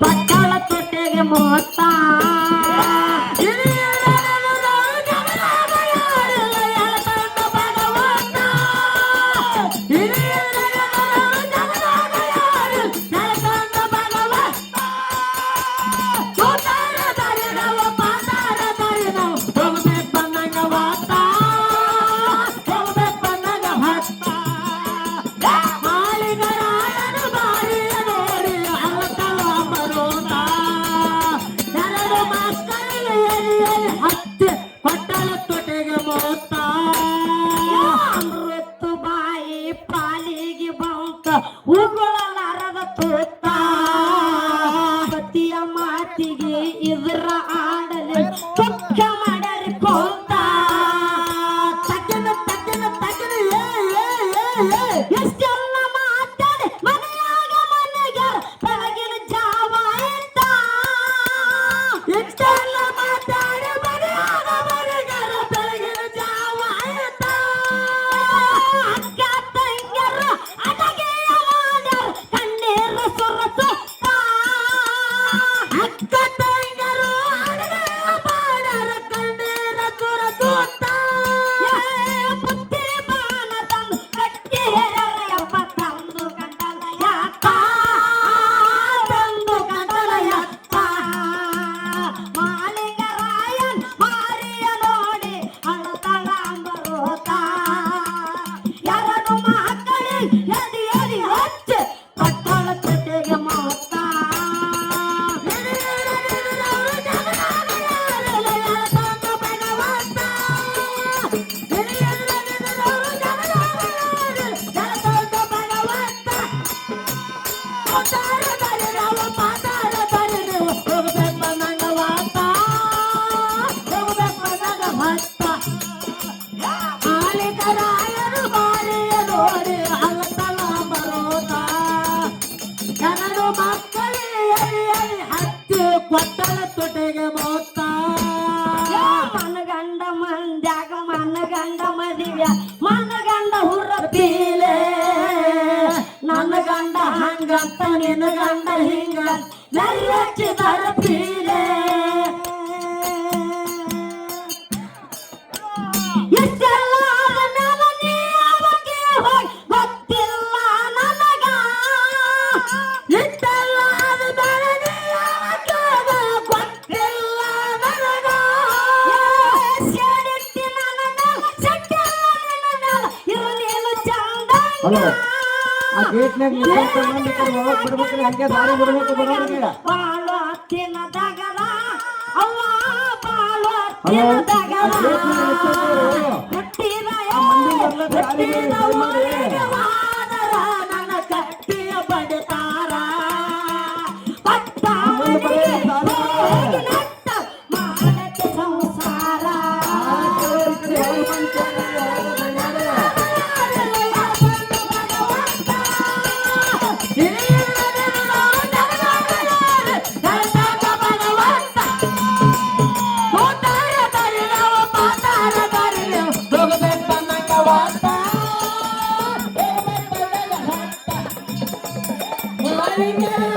பட்டாளத்தொட்டைக்கு மோத்தான் Let's. ಮನೆಗೆ ಮೋತ ಮನಗಂಡ ಮಂದ್ಯಾಗ ಮನಗಂಡ ಮದಿವ್ಯ. ಹುರ ಹುರಪೀಲೆ ನನ್ನ ಗಂಡ ಹಂಗಂತ ನಿನ್ನ ಗಂಡ ಹಿಂಗ ಹಲೋ. ಆ ಗೇಟ್ನಾಗ ನಿಂತ್ಕೊಂಡು ಹೋಗಕ್ ಬಿಡ್ಬೇಕ್ರಿ ಹಂಗೆ ದಾರಿ ಬಿಡ್ಬೇಕು ಬರೋರಿಗೆ. ಬಾಳು ಹತ್ತಿನ ದಗಲ ಅವ್ವ ಬಾಳು ಹತ್ತಿನ ದಗಲ ಹಟ್ಟಿನ ಹಟ್ಟಿನ Amen.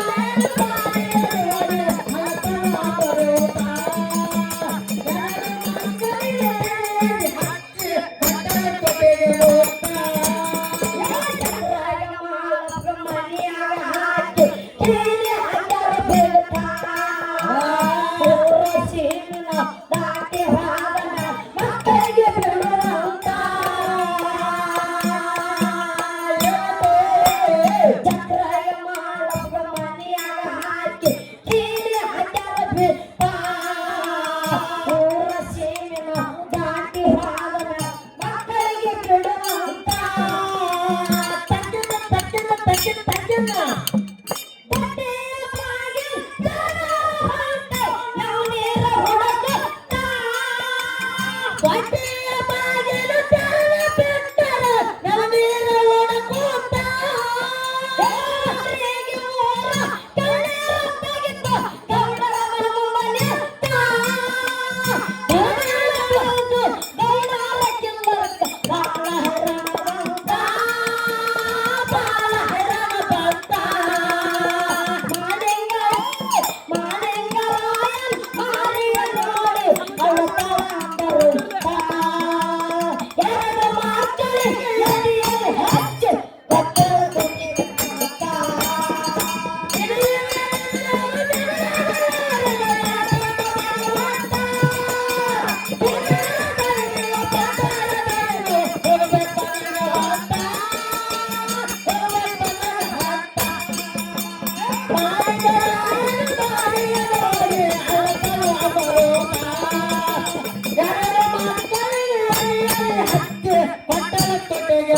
ಬಾಗಿಲು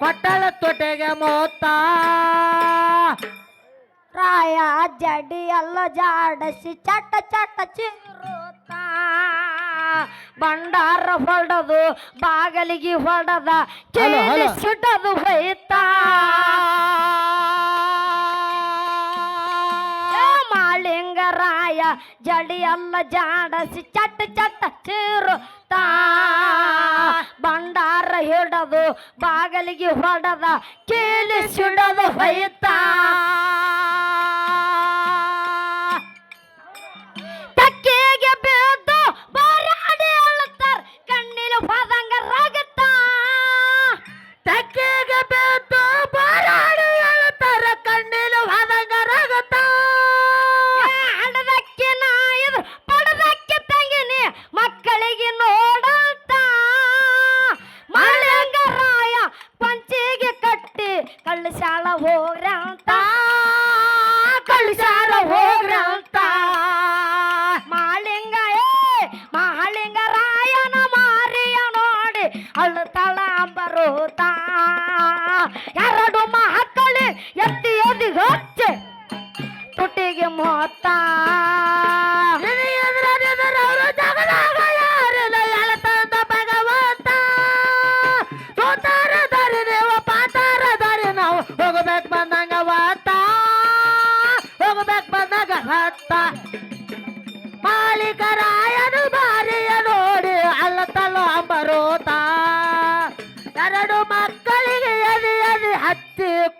ಕೊಟ್ಟಳ ತೊಟೆಗೆ ಮೋತ. ರಾಯ ಜಡಿ ಎಲ್ಲ ಜಾಡಸಿ ಚಟ ಚಟ ಚಿರುತ್ತ ಬಂಡಾರ ಹೊಡದು ಬಾಗಲಿಗೆ ಹೊಡದ ಹಲೋ, ಹಲೋ. ಸುಡದು ಬೈತ ಮಾಳಿಂಗರಾಯ ಜಡಿ ಎಲ್ಲ ಜಾಡಸಿ ಚಟ್ ಚಟ ಚಿರುತ್ತಾ ಬಾಗಲಿಗೆ ಹೊಡೆದ ಕೇಳಿ ಸುಡದ ಹೊಯ್ತಾ. 么哒。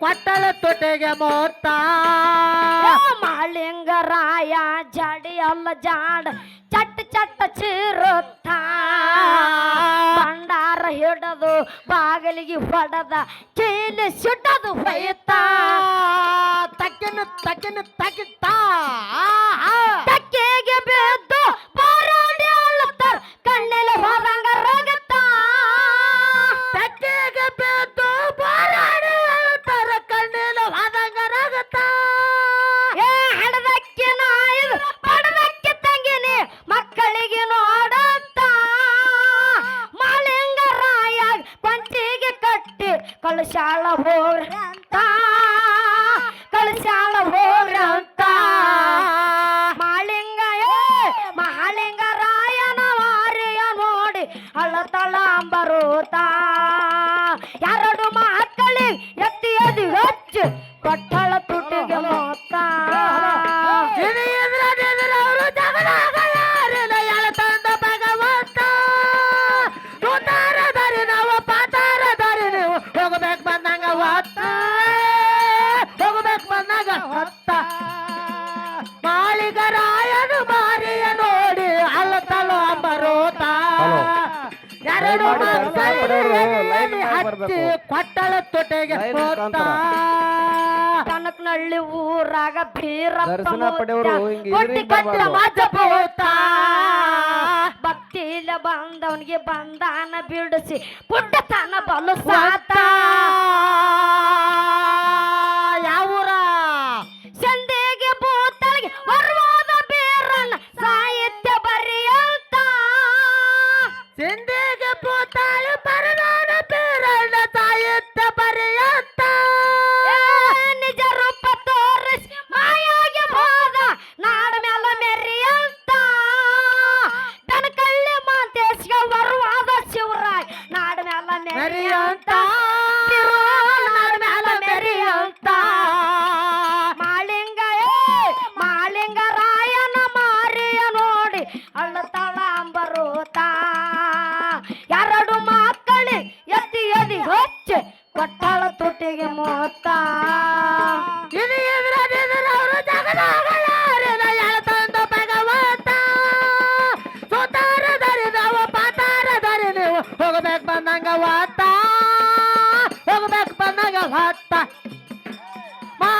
ಕೊಟ್ಟಳ ತೊಟೆಗೆ ಮೋತ ಮಾಳಿಂಗರಾಯ ಜಡಿ ಅಲ್ಲ ಜಾಡ ಚಟ್ ಚಟ್ ಚೀರುತ್ತ. ಭಂಡಾರ ಹಿಡದು ಬಾಗಿಲಿಗೆ ಹೊಡೆದ ಚೀಲಿ ಸಿಡದು ಹೊಯ್ತ. ತಕ್ಕಿನ ತಕ್ಕಿನ ತಕ್ಕಿತ್ತ ತಕ್ಕೆಗೆ ಬಿದ್ದು ಪಾರಾಡಿ ಅಳ್ತಾರ ಕಣ್ಣೆ ಕಲಾಂಬರೋತ ಎರಡು ಮಕ್ಕಳಿಗೆ ಎತ್ತಿ ಎದು ಹೆಚ್ಚು. ಕೊಟ್ಟಳ ಹತ್ತಿ ಕೊಟ್ಟಳ ತೊಟ್ಟೆಗೆ ಕನಕನಹಳ್ಳಿ ಊರಾಗ ದರ್ಶನ ಪಡೆಯವರು ಹಿಂಗೆ ಬೀರಪ್ಪ ಇದ್ರಿಗೆ ಬರ್ಬಾರ್ದು. ಭಕ್ತಿಲ ಬಂದವನಿಗೆ ಬಂದಾನ ಬಿಡಿಸಿ ಪುಟ್ಟತನ ಬಲು ಸಾತ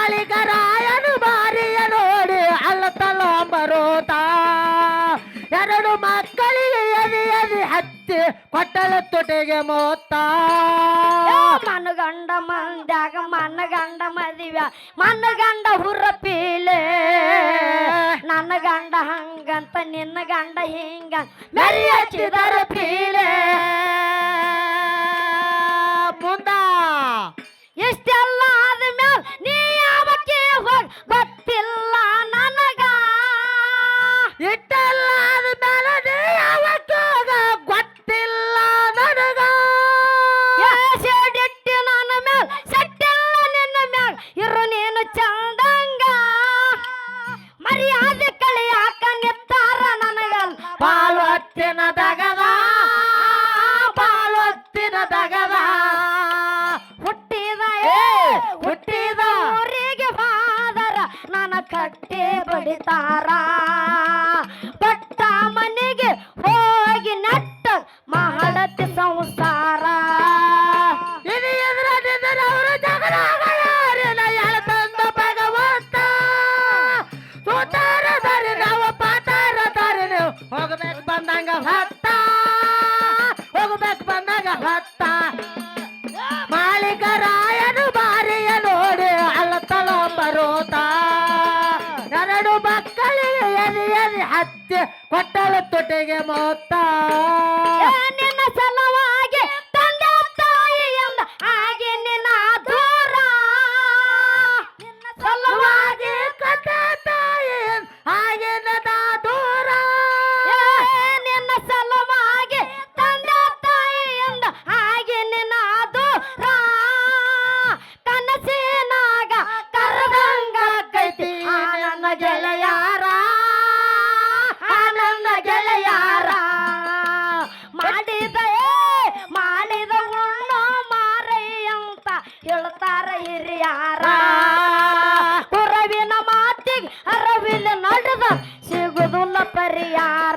ಮಾಳಿಗರಾಯನು ಬಾರಿಯ ನೋಡಿ ಅಲ್ಲತಲೊಂಬರೋತ. ಎರಡು ಮಕ್ಕಳಿಗೆ ಎದಿ ಎದಿ ಹತ್ತಿ ಕೊಟ್ಟಲ ತುಟಿಗೆ ಮೋತ. ಮನಗಂಡ ಮಂದ್ಯಾಗ ಮನಗಂಡ ಗಂಡ ಮನಗಂಡ ಹುರಪೀಲೆ ನನ್ನ ಗಂಡ ಹಂಗಂತ ನಿನ್ನ ಗಂಡ ಹಿಂಗ ಮೆರಿ ಹಚ್ಚಿದರ ಪೀಲೆ. ಮುಂದ. ಎಷ್ಟೇ ಭಗವ. ಹುಟ್ಟಿದ ಹುಟ್ಟಿದ ಊರಿಗೆ ಬಾದರ ನನ್ನ ಕಟ್ಟೆ ಬಡಿತಾರ. I'm up. ಕಿವಿಲಿ ನೋಡ್ರದ ಸಿಗುದಿಲ್ಲ ಪರಿಯಾರ